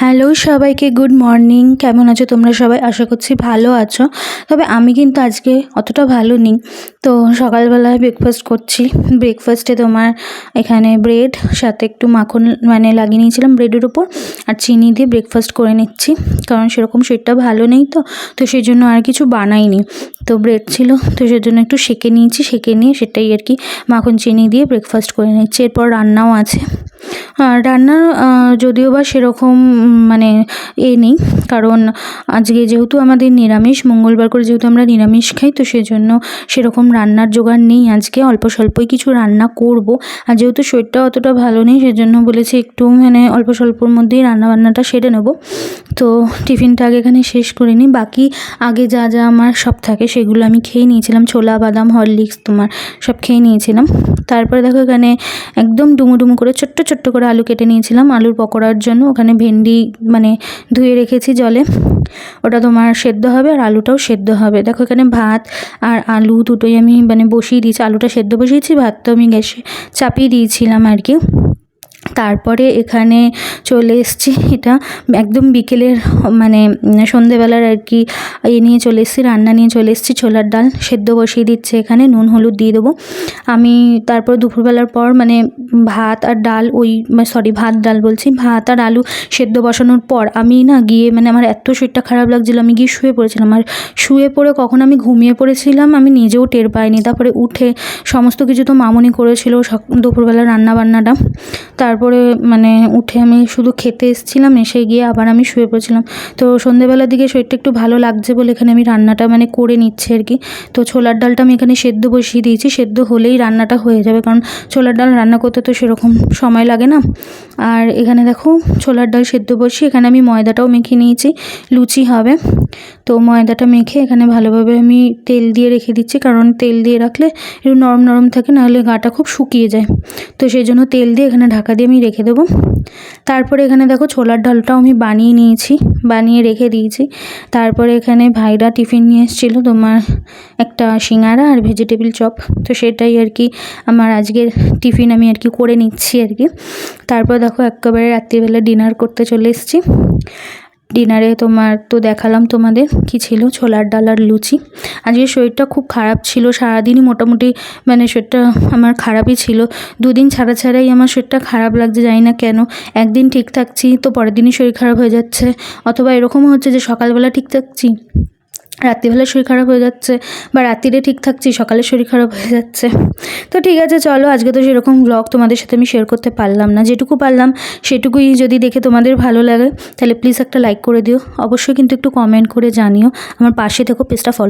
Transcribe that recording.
Hello সবাইকে good morning. কেমন আছো তোমরা সবাই? আশা করছি ভালো আছো। তবে আমি কিন্তু আজকে অতটা ভালো নেই। তো সকালবেলায় ব্রেকফাস্ট করছি। ব্রেকফাস্টে তোমার এখানে ব্রেড সাথে একটু মাখন মানে লাগিয়ে নিয়েছিলাম ব্রেডের উপর, আর চিনি দিয়ে ব্রেকফাস্ট করে নিচ্ছি। কারণ সেরকম শরীরটা ভালো নেই তো তো সেই জন্য আর কিছু বানাইনি। তো ব্রেড ছিল, তো সেই জন্য একটু সেঁকে নিয়েছি, সেঁকে নিয়ে সেটাই আর কি মাখন চিনি দিয়ে ব্রেকফাস্ট করে নিচ্ছি। এরপর রান্নাও আছে। রান্না যদিও বা সেরকম মানে এ নেই, কারণ আজকে যেহেতু আমাদের নিরামিষ, মঙ্গলবার করে যেহেতু আমরা নিরামিষ খাই, তো সেজন্য সেরকম রান্নার জোগাড় নেই আজকে। অল্প স্বল্পই কিছু রান্না করব। আর যেহেতু শরীরটা অতটা ভালো নেই, সেজন্য বলেছি একটু মানে অল্প স্বল্পর মধ্যেই রান্না বান্নাটা সেরে নেব। তো টিফিনটা আগে এখানে শেষ করে নিই। বাকি আগে যা যা আমার সব থাকে সেগুলো আমি খেয়ে নিয়েছিলাম। ছোলা, বাদাম, হরলিক্স তোমার সব খেয়ে নিয়েছিলাম। তারপরে দেখো এখানে একদম ডুমু ডুমু করে ছোট্ট ছোট্ট করে আলু কেটে নিয়েছিলাম। আলুর পকোড়ার জন্য ওখানে ভেন্ডি মানে ধুয়ে রেখেছি জলে। ওটা তোমার সেদ্ধ হবে আর আলুটাও সেদ্ধ হবে। দেখো এখানে ভাত আর আলু দুটোই আমি মানে বসিয়ে দিয়েছি। আলুটা সেদ্ধ বসিয়েছি ভাতটা আমি গ্যাসে চাপিয়ে দিয়েছিলাম আর কি। তারপরে এখানে চলে এসেছি। এটা একদম বিকেলের মানে সন্ধেবেলার আর কি এ নিয়ে চলে এসেছি, রান্না নিয়ে চলে এসেছি, ছোলার ডাল সেদ্ধ বসিয়ে দিচ্ছে এখানে, নুন, হলুদ দিয়ে দেবো। আমি তারপর দুপুরবেলার পর মানে ভাত আর ডাল, ওই, সরি, ভাত, ডাল বলছি, ভাত আর আলু সেদ্ধ বসানোর পর আমি না গিয়ে মানে আমার এত শরীরটা খারাপ লাগছিল, আমি গিয়ে শুয়ে পড়েছিলাম। আর শুয়ে পড়ে কখন আমি ঘুমিয়ে পড়েছিলাম, আমি নিজেও টের পাইনি। তারপরে উঠে সমস্ত কিছু তো মামুনি করেছিল দুপুরবেলা রান্না বান্নাটা তারপরে মানে উঠে আমি শুধু খেতে এসেছিলাম, এসে গিয়ে আবার আমি শুয়ে পড়েছিলাম। তো সন্ধেবেলার দিকে শরীরটা একটু ভালো লাগছে বলে এখানে আমি রান্নাটা মানে করে নিচ্ছি আর কি। তো ছোলার ডালটা আমি এখানে সেদ্ধ বসিয়ে দিয়েছি, সেদ্ধ হলেই রান্নাটা হয়ে যাবে। কারণ ছোলার ডাল রান্না করতে তো সেরকম সময় লাগে না। আর এখানে দেখো ছোলার ডাল সেদ্ধ বসিয়ে এখানে আমি ময়দাটাও মেখে নিয়েছি, লুচি হবে। তো ময়দাটা মেখে এখানে ভালোভাবে আমি তেল দিয়ে রেখে দিচ্ছি, কারণ তেল দিয়ে রাখলে একটু নরম নরম থাকে, নাহলে গাটা খুব শুকিয়ে যায়। তো সেই জন্য তেল দিয়ে এখানে ঢাকা দিয়ে আমি রেখে দেবো। তারপরে এখানে দেখো ছোলার ডালটাও আমি বানিয়ে নিয়েছি, বানিয়ে রেখে দিয়েছি। তারপরে এখানে ভাইরা টিফিন নিয়ে এসেছিল তোমার একটা সিঙারা আর ভেজিটেবিল চপ। তো সেটাই আর কি আমার আজকের টিফিন আমি আর কি করে নিচ্ছি আর কি। তারপর দেখো একেবারে রাত্রিবেলা ডিনার করতে চলে এসেছি। ডিনারে তোমার তো দেখালাম তোমাদের কি ছিল, ছোলার ডাল আর লুচি। আজকে শরীরটা খুব খারাপ ছিল, সারাদিনই মোটামুটি মানে শরীরটা আমার খারাপই ছিল। দুদিন ছাড়া ছাড়াই আমার শরীরটা খারাপ লাগছে, জানি না কেন। একদিন ঠিক থাকছি, তো পরের দিনই শরীর খারাপ হয়ে যাচ্ছে। অথবা এরকমও হচ্ছে যে সকালবেলা ঠিক থাকছি। রাত্রিবেলা শরীর খারাপ হয়ে যাচ্ছে বা রাত্রিরে ঠিক থাকছি, সকালে শরীর খারাপ হয়ে যাচ্ছে। তো ঠিক আছে, চলো আজকে তো সেরকম ব্লগ তোমাদের সাথে আমি শেয়ার করতে পারলাম না। যেটুকু পারলাম সেটুকুই যদি দেখে তোমাদের ভালো লাগে, তাহলে প্লিজ একটা লাইক করে দিও। অবশ্যই কিন্তু একটু কমেন্ট করে জানিও। আমার পাশে থেকো পেজটা ফলো